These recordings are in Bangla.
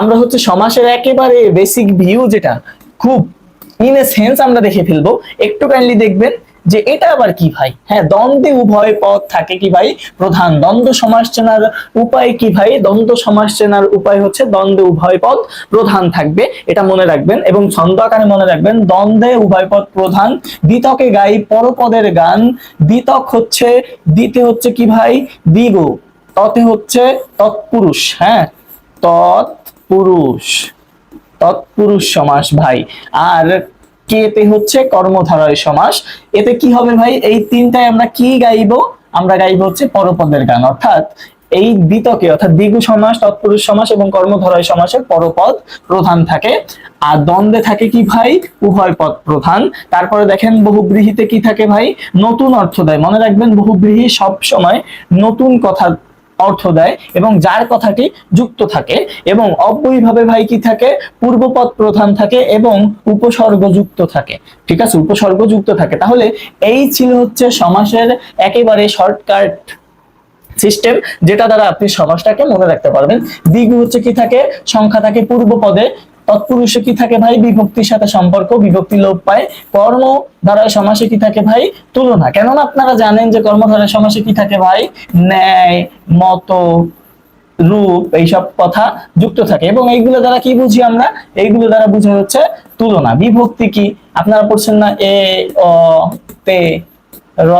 আমরা হচ্ছে সমাসের একেবারে বেসিক ভিউ যেটা, খুব ইন এ সেন্স আমরা দেখে ফেলব। একটু কাইন্ডলি দেখবেন যে এটা আবার কি ভাই? হ্যাঁ দ্বন্দ্বে উভয় পদ থাকে কি ভাই? প্রধান দ্বন্দ্ব সমাস চেনার উপায় কি ভাই? দ্বন্দ্ব সমাস চেনার উপায় হচ্ছে দ্বন্দ্বে উভয় পদ প্রধান থাকবে, এটা মনে রাখবেন। এবং ছন্দ আকারে মনে রাখবেন, দ্বন্দ্বে উভয় পদ প্রধান। দ্বিতকে গাই পরপদের গান, দ্বিতক হচ্ছে, দ্বিতে হচ্ছে কি ভাই? দ্বিগ। ততে হচ্ছে তৎপুরুষ হ্যাঁ? তৎপুরুষ। তৎপুরুষ সমাস ভাই। আর কেতে হচ্ছে? কর্মধারয় সমাস। এতে কি হবে ভাই? এই তিনটায় আমরা কি গাইবো? আমরা গাইবো হচ্ছে পরপদের গান। অর্থাৎ এই দ্বিতকে, অর্থাৎ দ্বিগু সমাস, তৎপুরুষ সমাস এবং কর্মধারয় সমাসের পরপদ প্রধান থাকে। আর দ্বন্দ্বে থাকে কি ভাই? উভয় পদ প্রধান। তারপরে দেখেন বহুব্রীহিতে কি থাকে ভাই? নতুন অর্থ দেয়। মনে রাখবেন, বহুব্রীহি সব সময় নতুন কথা অর্থ দেয় এবং যার কথাটি যুক্ত থাকে এবং অব্যয়ীভাবে ভাই কি থাকে? পূর্বপদ প্রধান থাকে এবং উপসর্গযুক্ত থাকে। ঠিক আছে? উপসর্গযুক্ত থাকে। তাহলে এই ছিল হচ্ছে সমাসের একেবারে শর্টকাট সিস্টেম যেটা দ্বারা আপনি সমাসটাকে মনে রাখতে পারবেন। দ্বিগু হচ্ছে কি থাকে? সংখ্যা থাকে পূর্ব পদে তৎপুরুষে কি থাকে ভাই? বিভক্তির সাথে সম্পর্ক, বিভক্তি লোপ পায়। কর্ম ধারায় সমাসে কি থাকে ভাই? তুলনা। কেননা আপনারা জানেন যে কর্মধারায় সমাসে কি থাকে ভাই? ন্যায়, মত, রূপ এইসব কথা যুক্ত থাকে। এবং এইগুলো দ্বারা কি বুঝি আমরা? এইগুলো দ্বারা বুঝে হচ্ছে তুলনা। বিভক্তি কি? আপনারা পড়ছেন না এ, অ, তে, র,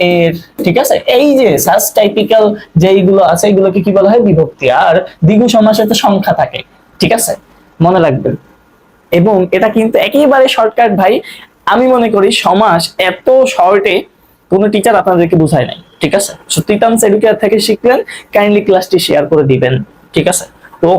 এর, ঠিক আছে? এই যে সাস টাইপিক্যাল যেইগুলো আছে, এগুলোকে কি বলা হয়? বিভক্তি। আর দ্বিগু সমাসে তো সংখ্যা থাকে, ঠিক আছে? মনে রাখবেন এবং এটা কিন্তু একেবারে শর্টকাট ভাই। আমি মনে করি সমাজ এত শর্টে কোনো টিচার আপনাদেরকে বোঝায় নাই, ঠিক আছে? সত্যি তিতামস এডুকেয়ার থেকে শিখলেন কাইন্ডলি ক্লাসটি শেয়ার করে দিবেন, ঠিক আছে?